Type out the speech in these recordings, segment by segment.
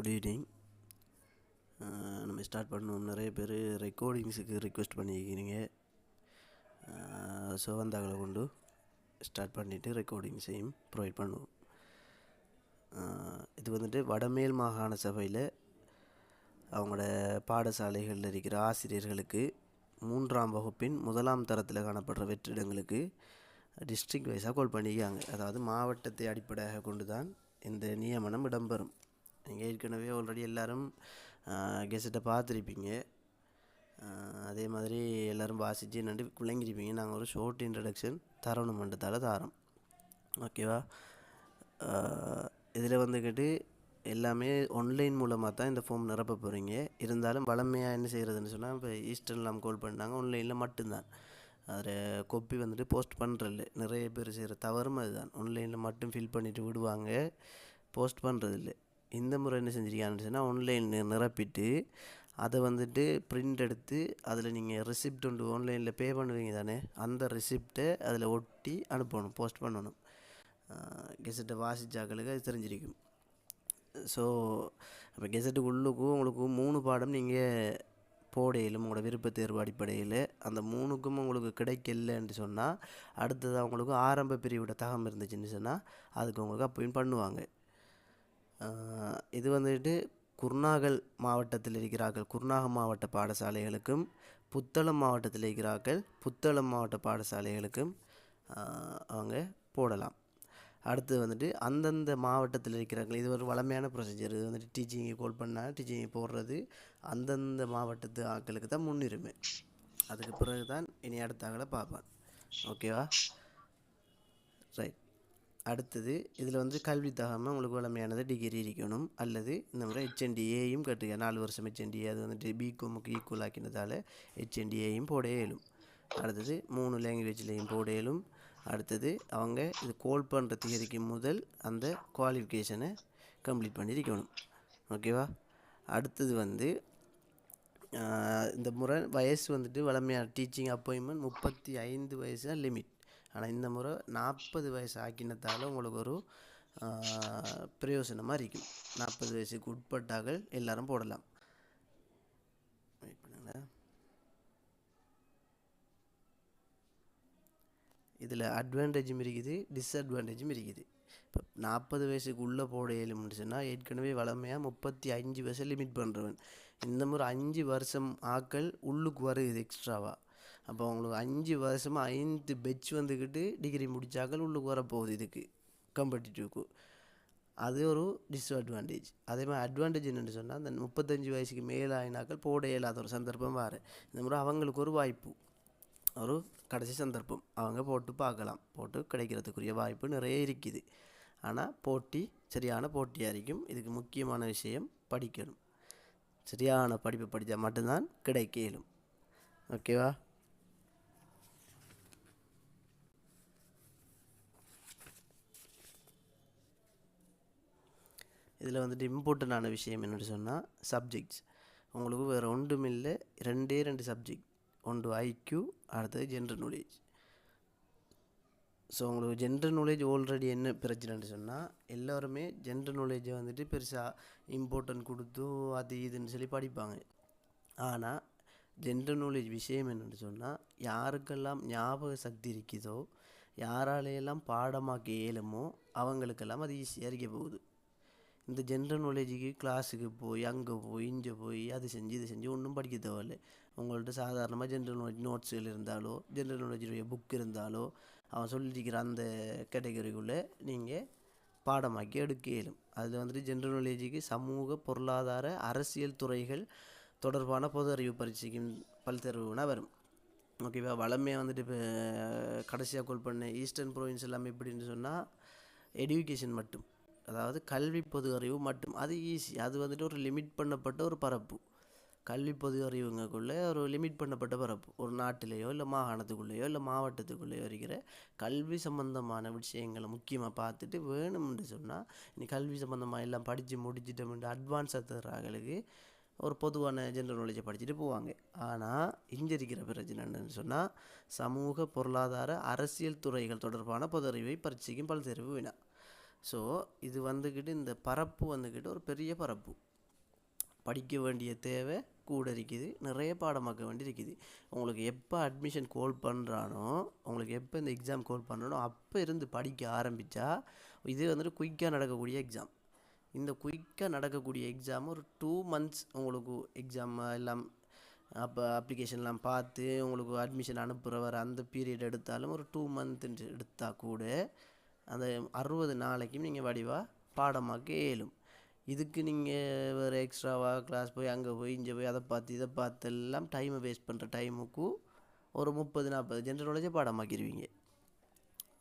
Good evening நம்ம start பண்ணோம் நிறைய பேர் ரெக்கார்டிங்ஸுக்கு ரிக்வெஸ்ட் பண்ணியிருக்கிறீங்க. சுகந்தாக்களை கொண்டு ஸ்டார்ட் பண்ணிவிட்டு ரெக்கார்டிங்ஸையும் ப்ரொவைட் பண்ணுவோம். இது வந்துட்டு வடமேல் மாகாண சபையில் அவங்களோட பாடசாலைகளில் இருக்கிற ஆசிரியர்களுக்கு மூன்றாம் வகுப்பின் முதலாம் தரத்தில் காணப்படுற வெற்றிடங்களுக்கு டிஸ்ட்ரிக்ட் வைஸாக கால் பண்ணிக்காங்க அதாவது மாவட்டத்தை அடிப்படையாக கொண்டு தான் இந்த நியமனம் இடம்பெறும். நீங்கள் ஏற்கனவே ஆல்ரெடி எல்லோரும் கெஸ்ட்டை பார்த்துருப்பீங்க. அதே மாதிரி எல்லோரும் வாசித்து நண்டு குழங்கிருப்பீங்க நாங்கள் ஒரு ஷோர்ட் இன்ட்ரடக்ஷன் தரணும் மண்டத்தால் தாரோம். ஓகேவா இதில் வந்துக்கிட்டு எல்லாமே ஆன்லைன் மூலமாக தான் இந்த ஃபார்ம் நிரப்ப போகிறீங்க இருந்தாலும் வளமையாக என்ன செய்கிறதுன்னு சொன்னால் இப்போ ஈஸ்டர்ன் நாம் கால் பண்ணாங்க ஆன்லைனில் மட்டும்தான். அதில் கொப்பி வந்துட்டு போஸ்ட் பண்ணுறதில்ல நிறைய பேர் செய்கிற தவறும் அதுதான். ஆன்லைனில் மட்டும் ஃபில் பண்ணிவிட்டு விடுவாங்க. போஸ்ட் பண்ணுறதில்ல இந்த முறை என்ன செஞ்சிருக்காங்கன்னு சொன்னால் ஆன்லைன் நிரப்பிட்டு அதை வந்துட்டு பிரிண்ட் எடுத்து அதில் நீங்கள் ரிசிப்ட் உண்டு ஆன்லைனில் பே பண்ணுவீங்க தானே அந்த ரிசிப்டை அதில் ஒட்டி அனுப்பணும் போஸ்ட் பண்ணணும். கெசட்டை வாசிச்சாக்களுக்கு அது தெரிஞ்சிருக்கும். ஸோ அப்போ கெசட்டுக்கு உள்ளுக்கும் உங்களுக்கு மூணு பாடம் நீங்கள் போடையிலும் உங்களோட விருப்ப தேர்வு அடிப்படையில் அந்த மூணுக்கும் உங்களுக்கு கிடைக்கலன்னு சொன்னால் அடுத்தது உங்களுக்கு ஆரம்ப பிரிவோட தகம் இருந்துச்சுன்னு சொன்னால் அதுக்கு உங்களுக்கு அப்போயும் பண்ணுவாங்க. இது வந்துட்டு குர்நாகல் மாவட்டத்தில் இருக்கிறார்கள். குர்நாகல் மாவட்ட பாடசாலைகளுக்கும் புத்தளம் மாவட்டத்தில் இருக்கிறார்கள். புத்தளம் மாவட்ட பாடசாலைகளுக்கும் அவங்க போடலாம். அடுத்து வந்துட்டு அந்தந்த மாவட்டத்தில் இருக்கிறார்கள். இது ஒரு வளமையான ப்ரொசீஜர் இது வந்துட்டு டீச்சிங்கை கால் பண்ணால் டீச்சிங்கை போடுறது அந்தந்த மாவட்டத்து ஆட்களுக்கு தான் முன்னுரிமை. அதுக்கு பிறகு தான் இனி அடுத்த பார்ப்பேன் ஓகேவா அடுத்தது இதில் வந்து கல்வி தகாமல் உங்களுக்கு வளமையானது டிகிரி இருக்கணும். அல்லது இந்த மாதிரி ஹெச்என்டிஏயும் கட்டுக்க நாலு வருஷம் ஹெச்என்டிஏ அது வந்துட்டு பிகாமுக்கு ஈக்குவல் ஆக்கினதால் ஹெச்என்டிஏயும் போட இயலும். அடுத்தது மூணு லாங்குவேஜ்லேயும் போட இயலும். அடுத்தது அவங்க இது கோல் பண்ணுற தேதிக்கு முதல் அந்த குவாலிஃபிகேஷனை கம்ப்ளீட் பண்ணியிருக்கணும். ஓகேவா அடுத்தது வந்து இந்த முறை வயசு வந்துட்டு வளமையான டீச்சிங் அப்பாயின்மெண்ட் முப்பத்தி ஐந்து வயசு தான் லிமிட் ஆனால் இந்த முறை நாற்பது வயசு ஆக்கினத்தால் உங்களுக்கு ஒரு பிரயோசனமாக இருக்கும் நாற்பது வயசுக்கு உட்பட்டாக்கள் எல்லாரும் போடலாம். வெயிட் பண்ணுங்களேன் இதில் அட்வான்டேஜும் இருக்குது டிஸ்அட்வான்டேஜும் இருக்குது. இப்போ நாற்பது வயசுக்கு உள்ளே போட இயலும்னு சொன்னால் ஏற்கனவே வளமையாக முப்பத்தி அஞ்சு வயசு லிமிட் பண்ணுறவன் இந்த முறை அஞ்சு வருஷம் ஆக்கள் உள்ளுக்கு வருது எக்ஸ்ட்ராவாக அப்போ அவங்களுக்கு அஞ்சு வருஷமாக ஐந்து பெட்ச் வந்துக்கிட்டு டிகிரி முடித்தாக்கள் உள்ளுக்கு வரப்போகுது இதுக்கு காம்படிட்டிவ்க்கு அது ஒரு டிஸ்அட்வான்டேஜ் அதே மாதிரி அட்வான்டேஜ் என்னென்னு சொன்னால் அந்த முப்பத்தஞ்சு வயசுக்கு மேலாயினாக்கள் போட இயலாத ஒரு சந்தர்ப்பம் வேறு. இந்த முறை அவங்களுக்கு ஒரு வாய்ப்பு. ஒரு கடைசி சந்தர்ப்பம். அவங்க போட்டு பார்க்கலாம். போட்டு கிடைக்கிறதுக்குரிய வாய்ப்பு நிறைய இருக்குது. ஆனால் போட்டி சரியான போட்டியாக இருக்கும். இதுக்கு முக்கியமான விஷயம் படிக்கணும். சரியான படிப்பை படித்தா மட்டும்தான் கிடைக்க இயலும். ஓகேவா இதில் வந்துட்டு இம்பார்ட்டண்டான விஷயம் என்னென்னு சொன்னால் சப்ஜெக்ட்ஸ் உங்களுக்கு வேறு ஒன்றும் இல்லை ரெண்டே ரெண்டு சப்ஜெக்ட் ஒன்று ஐக்யூ அடுத்தது ஜென்ரல் நாலேஜ் ஸோ உங்களுக்கு ஜென்ரல் நாலேஜ் ஆல்ரெடி என்ன பிரச்சனைன்னு சொன்னால் எல்லோருமே ஜென்ரல் நாலேஜை வந்துட்டு பெருசாக இம்பார்ட்டன்ட் கொடுத்து அது இதுன்னு சொல்லி படிப்பாங்க. ஆனால் ஜென்ரல் நாலேஜ் விஷயம் என்னென்னு சொன்னால் யாருக்கெல்லாம் ஞாபக சக்தி இருக்குதோ யாராலையெல்லாம் பாடமாக்க இயலுமோ அவங்களுக்கெல்லாம் அது ஈஸியாக இருக்க போகுது. இந்த ஜென்ரல் நாலேஜுக்கு கிளாஸுக்கு போய் அங்கே போய் இங்கே போய் அது செஞ்சு இது செஞ்சு ஒன்றும் படிக்க தேவையில்ல. உங்கள்கிட்ட சாதாரணமாக ஜென்ரல் நாலேஜ் நோட்ஸுகள் இருந்தாலோ ஜென்ரல் நாலேஜுடைய புக் இருந்தாலோ அவன் சொல்லியிருக்கிற அந்த கேட்டகரிக்குள்ளே நீங்கள் பாடமாக்கி எடுக்க இயலும் அதில் வந்துட்டு ஜென்ரல் நாலேஜுக்கு சமூக பொருளாதார அரசியல் துறைகள் தொடர்பான பொது அறிவு பரீட்சைக்கும் பல்தேர்வுனா வரும். ஓகேவா வளமையாக வந்துட்டு இப்போ கடைசியாக கால் பண்ண ஈஸ்டர்ன் ப்ரோவின்ஸ் எல்லாமே எப்படின்னு சொன்னால் எடுகேஷன் மட்டும். அதாவது கல்வி பொது அறிவு மட்டும் அது ஈஸி அது வந்துட்டு ஒரு லிமிட் பண்ணப்பட்ட ஒரு பரப்பு. கல்வி பொது அறிவுங்கக்குள்ளே ஒரு லிமிட் பண்ணப்பட்ட பரப்பு. ஒரு நாட்டிலேயோ இல்லை மாகாணத்துக்குள்ளேயோ இல்லை மாவட்டத்துக்குள்ளேயோ இருக்கிற கல்வி சம்பந்தமான விஷயங்களை முக்கியமாக பார்த்துட்டு வேணும்னு சொன்னால் இனி கல்வி சம்மந்தமாக எல்லாம் படித்து முடிச்சிட்டோம்னு அட்வான்ஸாக தர்றாங்களுக்கு ஒரு பொதுவான ஜென்ரல் நாலேஜை படிச்சுட்டு போவாங்க. ஆனால் இங்கே இருக்கிற பிரச்சனை என்னன்னு சொன்னால் சமூக பொருளாதார அரசியல் துறைகள் தொடர்பான பொது அறிவை பரீட்சைக்கும் பல்தேர்வு வேணாம் ஸோ இது வந்துக்கிட்டு இந்த பரப்பு வந்துக்கிட்டு ஒரு பெரிய பரப்பு. படிக்க வேண்டிய தேவை கூட இருக்குது. நிறைய பாடமாக்க வேண்டி இருக்குது உங்களுக்கு எப்போ அட்மிஷன் கோல் பண்ணுறானோ உங்களுக்கு எப்போ இந்த எக்ஸாம் கோல் பண்ணுறானோ அப்போ இருந்து படிக்க ஆரம்பித்தா இது வந்துட்டு குயிக்காக நடக்கக்கூடிய எக்ஸாம் இந்த குயிக்காக நடக்கக்கூடிய எக்ஸாம் ஒரு டூ மந்த்ஸ் உங்களுக்கு எக்ஸாம் எல்லாம் அப்போ அப்ளிகேஷன்லாம் பார்த்து உங்களுக்கு அட்மிஷன் அனுப்புகிற வர அந்த பீரியட் எடுத்தாலும் ஒரு டூ மந்த் எடுத்தால் கூட அந்த அறுபது நாளைக்கும் நீங்கள் வடிவாக பாடமாக்க இயலும். இதுக்கு நீங்கள் வேறு எக்ஸ்ட்ராவாக கிளாஸ் போய் அங்கே போய் இங்கே போய் அதை பார்த்து இதை பார்த்து எல்லாம் டைமை வேஸ்ட் பண்ணுற டைமுக்கு ஒரு முப்பது நாற்பது ஜென்ரல் நாலேஜை பாடமாக்கிடுவீங்க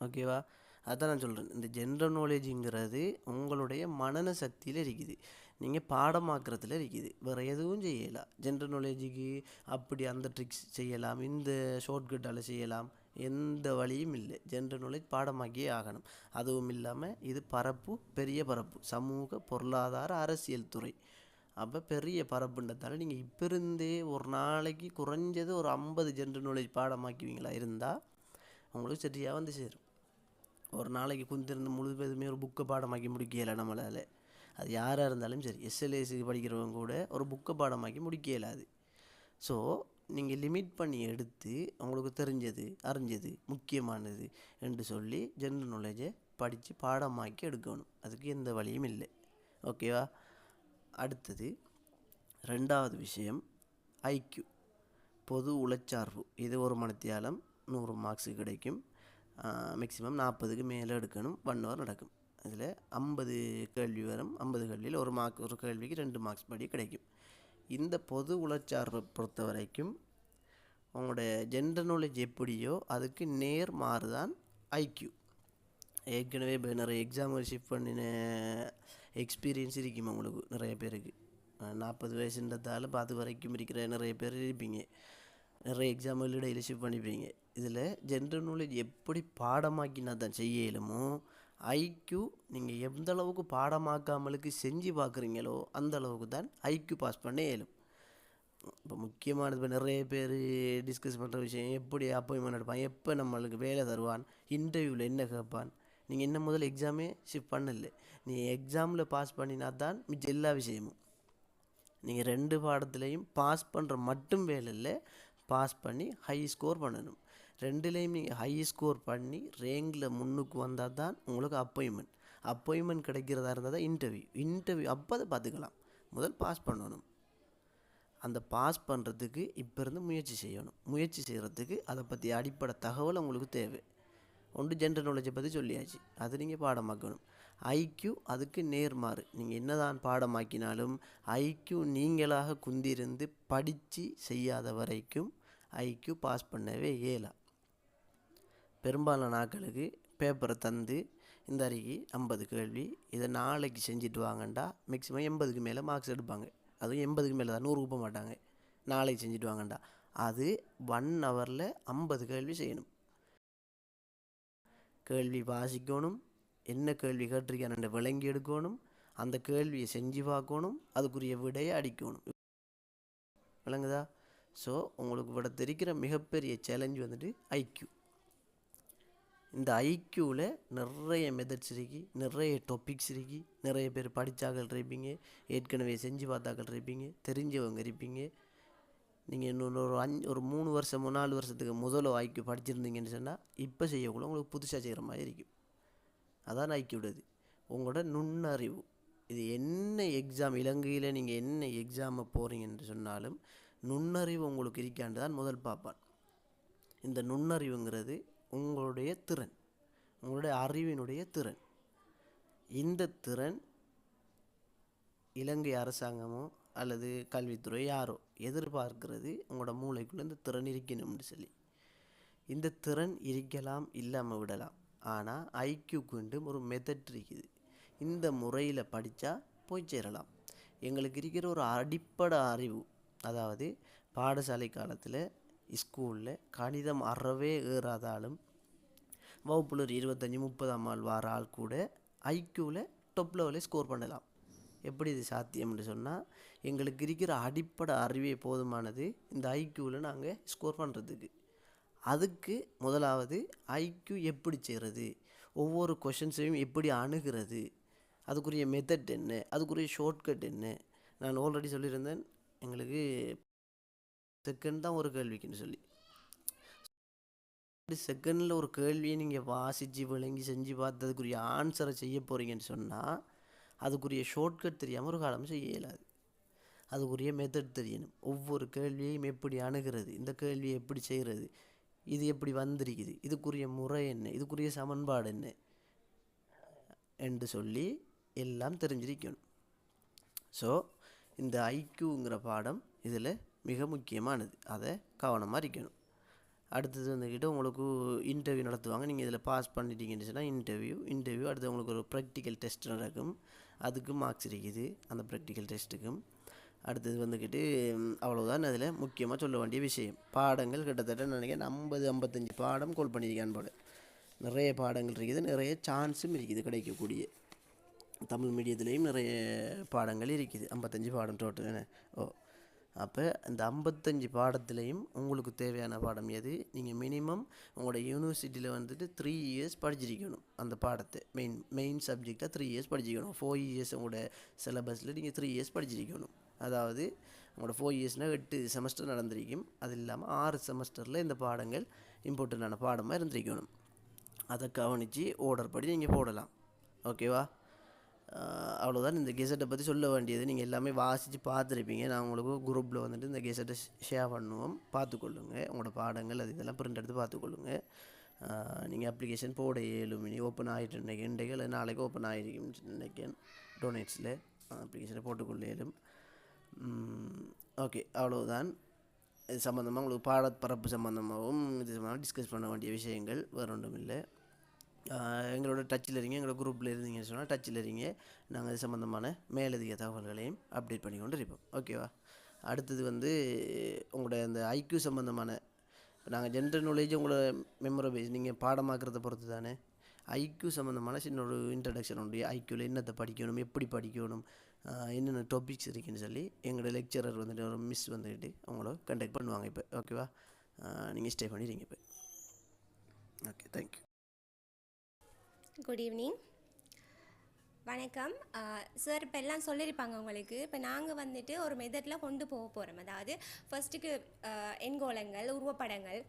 ஓகேவா அதான் நான் சொல்கிறேன் இந்த ஜென்ரல் நாலேஜுங்கிறது உங்களுடைய மனன சக்தியில் இருக்குது. நீங்கள் பாடமாக்குறதுல இருக்குது. வேறு எதுவும் செய்யலாம் ஜென்ரல் நாலேஜுக்கு அப்படி அந்த ட்ரிக்ஸ் செய்யலாம். இந்த ஷார்ட்கட்டால் செய்யலாம். எந்த வழியும் இல்லை. ஜென்ரல் நாலேஜ் பாடமாக்கியே ஆகணும். அதுவும் இல்லாமல் இது பரப்பு பெரிய பரப்பு. சமூக பொருளாதார அரசியல் துறை. அப்போ பெரிய பரப்புன்றதால நீங்கள் இப்போ இருந்தே ஒரு நாளைக்கு குறைஞ்சது ஒரு ஐம்பது ஜென்ரல் நாலேஜ் பாடமாக்குவீங்களா இருந்தால் உங்களுக்கு சரியாக வந்து சேரும். ஒரு நாளைக்கு குந்திருந்து முழுவதுமே ஒரு புக்கை பாடமாக்கி முடிக்கலை நம்மளால். அது யாராக இருந்தாலும் சரி. எஸ்எல்ஏசி படிக்கிறவங்க கூட ஒரு புக்கை பாடமாக்கி முடிக்க இயலாது ஸோ நீங்கள் லிமிட் பண்ணி எடுத்து உங்களுக்கு தெரிஞ்சது அறிஞ்சது முக்கியமானது என்று சொல்லி ஜென்ரல் நாலேஜை படித்து பாடமாக்கி எடுக்கணும். அதுக்கு எந்த வழியும் இல்லை. ஓகேவா அடுத்தது ரெண்டாவது விஷயம் ஐக்யூ பொது உளச்சார்பு. இது ஒரு மணித்தியாலம் நூறு மார்க்ஸு கிடைக்கும். மேக்ஸிமம் நாற்பதுக்கு மேலே எடுக்கணும். ஒன் ஹவர் நடக்கும். அதில் ஐம்பது கேள்வி வரும். ஐம்பது கேள்வியில் ஒரு மார்க் ஒரு கேள்விக்கு ரெண்டு மார்க்ஸ் படி கிடைக்கும். இந்த பொது உளச்சார்பை பொறுத்த வரைக்கும் உங்களுடைய ஜென்ரல் நாலேஜ் எப்படியோ அதுக்கு நேர் மாறுதான் ஐக்யூ ஏற்கனவே இப்போ நிறைய எக்ஸாம் ஷிஃப்ட் பண்ணின எக்ஸ்பீரியன்ஸ் இருக்கும் உங்களுக்கு? நிறைய பேருக்கு. நாற்பது வயசுன்றதால அது வரைக்கும் இருக்கிற நிறைய பேர் இருப்பீங்க. நிறைய எக்ஸாம் இடையில ஷிஃப்ட் பண்ணிப்பீங்க. இதில் ஜென்ரல் நாலேஜ் எப்படி பாடமாக்கினா தான் செய்யலுமோ ஐக்யூ நீங்கள் எந்த அளவுக்கு பாடமாக்காமலுக்கு செஞ்சு பார்க்குறீங்களோ அந்த அளவுக்கு தான் ஐக்யூ பாஸ் பண்ண இயலும். இப்போ முக்கியமானது இப்போ நிறைய பேர் டிஸ்கஸ் பண்ணுற விஷயம் எப்படி அப்பாயின்மெண்ட் எடுப்பான் எப்போ நம்மளுக்கு வேலை தருவான் இன்டர்வியூவில் என்ன கேட்பான் நீங்கள் என்ன முதல் எக்ஸாமே ஷிஃப்ட் பண்ணல. நீ எக்ஸாமில் பாஸ் பண்ணினா தான் மிச்ச எல்லா விஷயமும். நீங்கள் ரெண்டு பாடத்துலேயும் பாஸ் பண்ணுற மட்டும் வேலை இல்லை பாஸ் பண்ணி ஹை ஸ்கோர் பண்ணணும். ரெண்டுலேயும் நீங்கள் ஹை ஸ்கோர் பண்ணி ரேங்கில் முன்னுக்கு வந்தால் தான் உங்களுக்கு அப்பாயின்மெண்ட் அப்பாயின்மெண்ட் கிடைக்கிறதா இருந்தால் தான் இன்டர்வியூ இன்டர்வியூ அப்போ அதை பார்த்துக்கலாம். முதல் பாஸ் பண்ணணும். அந்த பாஸ் பண்ணுறதுக்கு இப்போ இருந்து முயற்சி செய்யணும். முயற்சி செய்கிறதுக்கு அதை பற்றி அடிப்படை தகவல் உங்களுக்கு தேவை. ஒன்று ஜென்ரல் நாலேஜை பற்றி சொல்லியாச்சு. அது நீங்கள் பாடமாக்கணும். ஐக்யூ அதுக்கு நேர்மாறு. நீங்கள் என்னதான் பாடமாக்கினாலும் ஐக்யூ நீங்களாக குந்திருந்து படித்து செய்யாத வரைக்கும் ஐக்யூ பாஸ் பண்ணவே இயலா. பெரும்பாலான நாட்களுக்கு பேப்பரை தந்து இந்த அறிக்கை ஐம்பது கேள்வி இதை நாளைக்கு செஞ்சுட்டு வாங்கண்டா. மேக்ஸிமம் எண்பதுக்கு மேலே மார்க்ஸ் எடுப்பாங்க. அதுவும் எண்பதுக்கு மேலே தான் நூறு போக மாட்டாங்க. நாளைக்கு செஞ்சுட்டு வாங்கண்டா. அது ஒன் ஹவரில் ஐம்பது கேள்வி செய்யணும். கேள்வி வாசிக்கணும். என்ன கேள்வி கேட்டிருக்கான விளங்கி எடுக்கணும். அந்த கேள்வியை செஞ்சு பார்க்கணும். அதுக்குரிய விடையை அடிக்கணும். விளங்குதா? ஸோ உங்களுக்கு விட தெரிக்கிற மிகப்பெரிய சேலஞ்சு வந்துட்டு ஐக்யூ இந்த ஐக்யூவில் நிறைய மெத்தட்ஸ் இருக்குது நிறைய டாபிக்ஸ் இருக்குது நிறைய பேர் படித்தாக்கள் இருப்பீங்க. ஏற்கனவே செஞ்சு பார்த்தாக்கள் இருப்பீங்க. தெரிஞ்சவங்க இருப்பீங்க. நீங்கள் இன்னொரு ஒரு அஞ்சு ஒரு மூணு வருஷமோ நாலு வருஷத்துக்கு முதல்ல ஐக்யூ படிச்சிருந்தீங்கன்னு சொன்னால் இப்போ செய்யக்குள்ள உங்களுக்கு புதுசாக செய்கிற மாதிரி இருக்கும் அதான் ஐக்கியூடது உங்களோட நுண்ணறிவு. இது என்ன எக்ஸாம் இலங்கையில் நீங்கள் என்ன எக்ஸாமை போகிறீங்கன்னு சொன்னாலும் நுண்ணறிவு உங்களுக்கு இருக்காண்டு தான் முதல் பார்ப்பான். இந்த நுண்ணறிவுங்கிறது உங்களுடைய திறன் உங்களுடைய அறிவினுடைய திறன். இந்த திறன் இலங்கை அரசாங்கமோ அல்லது கல்வித்துறை யாரோ எதிர்பார்க்கிறது உங்களோட மூளைக்குள்ளே இந்த திறன் இருக்கணும்னு சொல்லி. இந்த திறன் இருக்கலாம் இல்லாமல் விடலாம். ஆனால் ஐக்கியூக்குண்டு ஒரு மெத்தட் இருக்குது. இந்த முறையில் படித்தா போய் சேரலாம். எங்களுக்கு இருக்கிற ஒரு அடிப்படை அறிவு அதாவது பாடசாலை காலத்தில் ஸ்கூலில் கணிதம் அறவே ஏறாதாலும் வகுப்பில் ஒரு இருபத்தஞ்சி முப்பதாம் ஆள் வார ஆள் கூட ஐக்யூவில் டொப் லெவலில் ஸ்கோர் பண்ணலாம். எப்படி இது சாத்தியம்னு சொன்னால் எங்களுக்கு இருக்கிற அடிப்படை அறிவே போதுமானது இந்த ஐக்யூவில் நாங்கள் ஸ்கோர் பண்ணுறதுக்கு அதுக்கு முதலாவது ஐக்யூ எப்படி செய்கிறது ஒவ்வொரு கொஷின்ஸையும் எப்படி அணுகிறது? அதுக்குரிய மெத்தட் என்ன? அதுக்குரிய ஷார்ட்கட் என்ன? நான் ஆல்ரெடி சொல்லியிருந்தேன் எங்களுக்கு செகண்ட் தான் ஒரு கேள்விக்குன்னு சொல்லி. செகண்டில் ஒரு கேள்வியை நீங்கள் வாசித்து விளங்கி செஞ்சு பார்த்ததுக்குரிய ஆன்சரை செய்ய போகிறீங்கன்னு சொன்னால் அதுக்குரிய ஷார்ட்கட் தெரியாமல் ஒரு காலம் செய்ய இயலாது. அதுக்குரிய மெத்தட் தெரியணும். ஒவ்வொரு கேள்வியையும் எப்படி அணுகிறது இந்த கேள்வியை எப்படி செய்கிறது இது எப்படி வந்திருக்குது இதுக்குரிய முறை என்ன இதுக்குரிய சமன்பாடு என்ன என்று சொல்லி எல்லாம் தெரிஞ்சிருக்கணும். ஸோ இந்த ஐக்யூங்கிற பாடம் இதில் மிக முக்கியமானது. அதை கவனமாக இருக்கணும். அடுத்தது வந்துக்கிட்டு உங்களுக்கு இன்டர்வியூ நடத்துவாங்க. நீங்கள் இதில் பாஸ் பண்ணிட்டீங்கன்னு சொன்னால் இன்டர்வியூ இன்டர்வியூ அடுத்து உங்களுக்கு ஒரு ப்ராக்டிக்கல் டெஸ்ட் நடக்கும். அதுக்கு மார்க்ஸ் இருக்குது. அந்த ப்ராக்டிக்கல் டெஸ்ட்டுக்கும் அடுத்தது வந்துக்கிட்டு அவ்வளோதான் அதில் முக்கியமாக சொல்ல வேண்டிய விஷயம். பாடங்கள் கிட்டத்தட்ட நினைக்கிறேன் ஐம்பது ஐம்பத்தஞ்சு பாடம் கோல் பண்ணியிருக்கான் போல. நிறைய பாடங்கள் இருக்குது. நிறைய சான்ஸும் இருக்குது கிடைக்கக்கூடிய. தமிழ் மீடியத்துலேயும் நிறைய பாடங்கள் இருக்குது. ஐம்பத்தஞ்சு பாடம் டோட்டல் ஓ அப்போ அந்த ஐம்பத்தஞ்சு பாடத்துலேயும் உங்களுக்கு தேவையான பாடம் எது? நீங்கள் மினிமம் உங்களோட யூனிவர்சிட்டியில் வந்துட்டு த்ரீ இயர்ஸ் படிச்சிருக்கணும் அந்த பாடத்தை. மெயின் மெயின் சப்ஜெக்டாக த்ரீ இயர்ஸ் படிச்சிருக்கணும். ஃபோர் இயர்ஸ் உங்களோட சிலபஸில் நீங்கள் த்ரீ இயர்ஸ் படிச்சிருக்கணும். அதாவது உங்களோட ஃபோர் இயர்ஸ்னால் எட்டு செமஸ்டர் நடந்திருக்கும். அது இல்லாமல் ஆறு செமஸ்டரில் இந்த பாடங்கள் இம்பார்ட்டண்டான பாடமாக இருந்திருக்கணும். அதை கவனித்து ஓர்டர் படி நீங்கள் போடலாம். ஓகேவா அவ்வளோதான் இந்த கெசட்டை பற்றி சொல்ல வேண்டியது நீங்கள் எல்லாமே வாசித்து பார்த்துருப்பீங்க. நான் உங்களுக்கு குரூப்பில் வந்துட்டு இந்த கெசட்டை ஷேர் பண்ணுவோம். பார்த்துக்கொள்ளுங்க. உங்களோட பாடங்கள் அது இதெல்லாம் பிரிண்ட் எடுத்து பார்த்துக்கொள்ளுங்க. நீங்கள் அப்ளிகேஷன் போட ஏழு மணி ஓப்பன் ஆகிட்டு நினைக்கிறேன் இன்றைக்கு இல்லை நாளைக்கு ஓப்பன் ஆகிருக்குன்னு நினைக்கிறேன் டொனேட்ஸில் அப்ளிகேஷனை போட்டுக்கொள்ளேயும் ஓகே அவ்வளோதான் இது சம்மந்தமாக உங்களுக்கு பாடப்பரப்பு சம்மந்தமாகவும் இது சம்மந்தமாக டிஸ்கஸ் பண்ண வேண்டிய விஷயங்கள் வேறு ஒன்றும் இல்லை. எங்களோட டச்சில் இருங்க எங்களோட குரூப்பில் இருந்தீங்கன்னு சொன்னால் டச்சில் இருங்க. நாங்கள் அது சம்மந்தமான மேலதிக தகவல்களையும் அப்டேட் பண்ணி கொண்டு இருப்போம் ஓகேவா அடுத்தது வந்து உங்களோட அந்த ஐக்யூ சம்மந்தமான இப்போ நாங்கள் ஜென்ரல் நாலேஜ் உங்களோட மெமரபைஸ் நீங்கள் பாடமாக்குறத பொறுத்து தானே ஐக்யூ சம்மந்தமான சின்ன ஒரு இன்ட்ரடக்ஷன் உண்டு. ஐக்யூவில் என்னத்தை படிக்கணும் எப்படி படிக்கணும் என்னென்ன டாபிக்ஸ் இருக்குன்னு சொல்லி எங்களோட லெக்சரர் வந்துட்டு ஒரு மிஸ் வந்துட்டு அவங்கள கண்டக்ட் பண்ணுவாங்க இப்போ. ஓகேவா நீங்கள் ஸ்டே பண்ணிடுங்க இப்போ. Okay thank you good evening வணக்கம். சார் இப்போ எல்லாம் சொல்லியிருப்பாங்க உங்களுக்கு. இப்போ நாங்கள் வந்துட்டு ஒரு மெதட்டில் கொண்டு போக போகிறோம் அதாவது ஃபஸ்ட்டுக்கு எண்கோளங்கள் உருவப்படங்கள்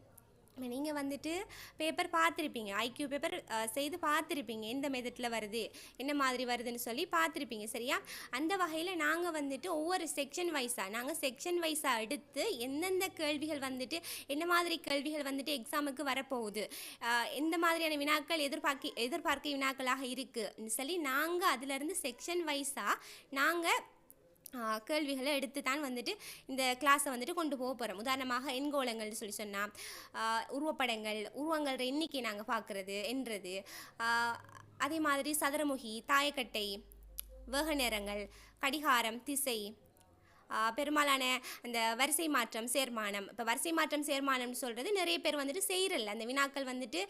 நீங்கள் வந்துட்டு பேப்பர் பார்த்துருப்பீங்க. ஐக்யூ பேப்பர் செய்து பார்த்துருப்பீங்க. எந்த மெத்தடில் வருது? என்ன மாதிரி வருதுன்னு சொல்லி பார்த்துருப்பீங்க. சரியா? அந்த வகையில் நாங்கள் வந்துட்டு ஒவ்வொரு செக்ஷன் வைஸாக நாங்கள் செக்ஷன் வைஸாக எடுத்து எந்தெந்த கேள்விகள் வந்துட்டு என்ன மாதிரி கேள்விகள் வந்துட்டு எக்ஸாமுக்கு வரப்போகுது? எந்த மாதிரியான வினாக்கள் எதிர்பார்க்க எதிர்பார்க்க வினாக்களாக இருக்குன்னு சொல்லி நாங்கள் அதிலிருந்து செக்ஷன் வைஸாக நாங்கள் கேள்விகளை எடுத்து தான் வந்துட்டு இந்த கிளாஸை வந்துட்டு கொண்டு போக போகிறோம் உதாரணமாக எண்கோளங்கள்னு சொல்லி சொன்னால் உருவப்படங்கள் உருவங்கள எண்ணிக்கை நாங்கள் பார்க்குறது என்றது. அதே மாதிரி சதுரமுகி தாயக்கட்டை வேக நேரங்கள் கடிகாரம் திசை பெரும்பாலான அந்த வரிசை மாற்றம் சேர்மானம். இப்போ வரிசை மாற்றம் சேர்மானம்னு சொல்கிறது நிறைய பேர் வந்துட்டு செய்கிறல்ல அந்த வினாக்கள் வந்துட்டு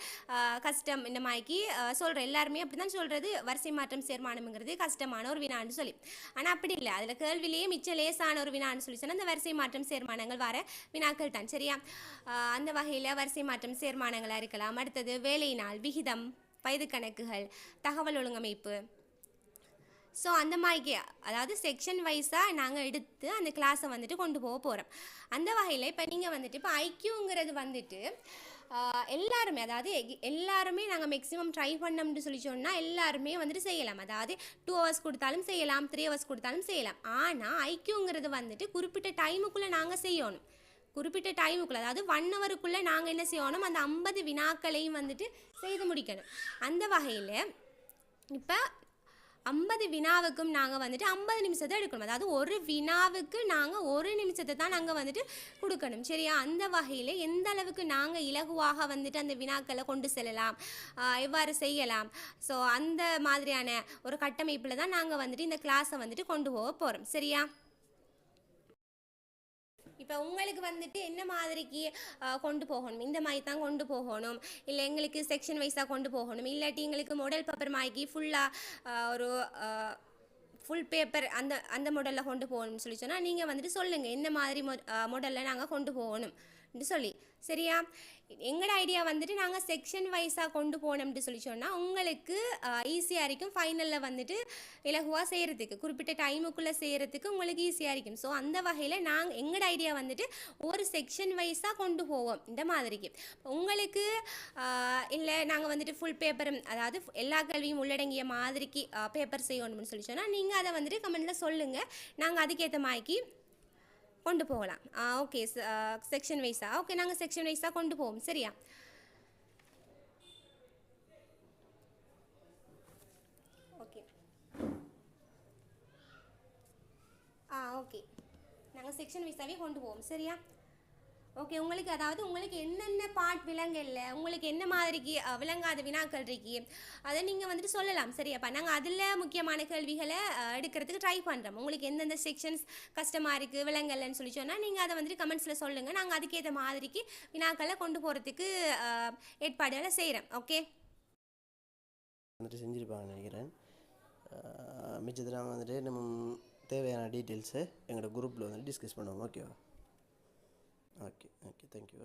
கஷ்டம் இந்த மாதிரிக்கு சொல்கிற எல்லாருமே அப்படி தான் சொல்கிறது வரிசை மாற்றம் சேர்மானம்ங்கிறது கஷ்டமான ஒரு வினான்னு சொல்லி. ஆனால் அப்படி இல்லை. அதில் கேள்விலேயே மிச்ச லேசான ஒரு வினான்னு சொல்லி சொன்னால் அந்த வரிசை மாற்றம் சேர்மானங்கள் வர வினாக்கள் தான். சரியா? அந்த வகையில் வரிசை மாற்றம் சேர்மானங்களாக இருக்கலாம். அடுத்தது வேலை நாள் விகிதம் வயது கணக்குகள் தகவல் ஒழுங்கமைப்பு ஸோ அந்த மாதிரி அதாவது செக்ஷன் வைஸாக நாங்கள் எடுத்து அந்த கிளாஸை வந்துட்டு கொண்டு போக போகிறோம் அந்த வகையில் இப்போ நீங்கள் வந்துட்டு இப்போ ஐக்யூங்கிறது வந்துட்டு எல்லாருமே அதாவது எல்லாருமே நாங்கள் மேக்ஸிமம் ட்ரை பண்ணோம்னு சொல்லி சொன்னால் எல்லாருமே வந்துட்டு செய்யலாம். அதாவது டூ ஹவர்ஸ் கொடுத்தாலும் செய்யலாம் த்ரீ ஹவர்ஸ் கொடுத்தாலும் செய்யலாம். ஆனால் ஐக்கியூங்கிறது வந்துட்டு குறிப்பிட்ட டைமுக்குள்ளே நாங்கள் செய்யணும். குறிப்பிட்ட டைமுக்குள்ளே அதாவது ஒன் ஹவருக்குள்ளே நாங்கள் என்ன செய்யணும்? அந்த ஐம்பது வினாக்களையும் வந்துட்டு செய்து முடிக்கணும். அந்த வகையில் இப்போ ஐம்பது வினாவுக்கும் நாங்கள் வந்துட்டு ஐம்பது நிமிஷத்தை எடுக்கணும். அதாவது ஒரு வினாவுக்கு நாங்கள் ஒரு நிமிஷத்தை தான் நாங்கள் வந்துட்டு கொடுக்கணும். சரியா? அந்த வகையில் எந்த அளவுக்கு நாங்கள் இலகுவாக வந்துட்டு அந்த வினாக்களை கொண்டு செல்லலாம்? எவ்வாறு செய்யலாம்? ஸோ அந்த மாதிரியான ஒரு கட்டமைப்பில் தான் நாங்கள் வந்துட்டு இந்த கிளாஸை வந்துட்டு கொண்டு போக போகிறோம் சரியா? இப்போ உங்களுக்கு வந்துட்டு என்ன மாதிரிக்கு கொண்டு போகணும்? இந்த மாதிரி தான் கொண்டு போகணும். இல்லை எங்களுக்கு செக்ஷன் வைஸாக கொண்டு போகணும். இல்லாட்டி எங்களுக்கு மாடல் பேப்பர் மாதிரிக்கு ஃபுல்லாக ஒரு ஃபுல் பேப்பர் அந்த அந்த மாடலில் கொண்டு போகணும்னு சொல்லி சொன்னால் நீங்கள் வந்துட்டு சொல்லுங்கள் இந்த மாதிரி மாடலில் நாங்கள் கொண்டு போகணும்? சொல்லி. சரியா? எங்களோட ஐடியா வந்துட்டு நாங்கள் செக்ஷன் வைஸாக கொண்டு போனோம்னு சொல்லி சொன்னால் உங்களுக்கு ஈஸியாக இருக்கும். ஃபைனலில் வந்துட்டு இலகுவாக செய்கிறதுக்கு குறிப்பிட்ட டைமுக்குள்ளே செய்கிறதுக்கு உங்களுக்கு ஈஸியாக இருக்கும். ஸோ அந்த வகையில் நாங்கள் எங்களோட ஐடியா வந்துட்டு ஒரு செக்ஷன் வைஸாக கொண்டு போவோம். இந்த மாதிரிக்கு. உங்களுக்கு இல்லை நாங்கள் வந்துட்டு ஃபுல் பேப்பரும் அதாவது எல்லா கல்வியும் உள்ளடங்கிய மாதிரிக்கு பேப்பர் செய்யணும்னு சொல்லி சொன்னால் நீங்கள் அதை வந்துட்டு கமெண்ட்டில் சொல்லுங்கள் நாங்கள் அதுக்கேற்ற மாதிரிக்கு கொண்டு போகலாம். ஆ ஓகே செக்ஷன் வைஸாக ஓகே நாங்கள் செக்ஷன் வைஸாக கொண்டு போவோம். சரியா? ஓகே ஆ ஓகே நாங்கள் செக்ஷன் வைஸாகவே கொண்டு போவோம். சரியா? ஓகே உங்களுக்கு அதாவது உங்களுக்கு என்னென்ன பார்ட் விலங்கல்ல உங்களுக்கு என்ன மாதிரிக்கு விளங்காத வினாக்கள் இருக்கு அதை நீங்கள் வந்துட்டு சொல்லலாம் சரியாப்பா? நாங்கள் அதில் முக்கியமான கேள்விகளை எடுக்கிறதுக்கு ட்ரை பண்ணுறோம் உங்களுக்கு எந்தெந்த செக்ஷன்ஸ் கஷ்டமாக இருக்குது விலங்கல்லன்னு சொல்லி சொன்னால் நீங்கள் அதை வந்துட்டு கமெண்ட்ஸில் சொல்லுங்கள் நாங்கள் அதுக்கேற்ற மாதிரிக்கு வினாக்களை கொண்டு போகிறதுக்கு ஏற்பாடுகளை செய்கிறோம் ஓகே வந்துட்டு செஞ்சுருப்பாங்க நினைக்கிறேன். மிச்சத்தில் வந்துட்டு நம்ம தேவையான டீட்டெயில்ஸை எங்களோட குரூப்பில் வந்துட்டு டிஸ்கஸ் பண்ணுவோம். ஓகேவா ஓகே ஓகே தேங்க்யூ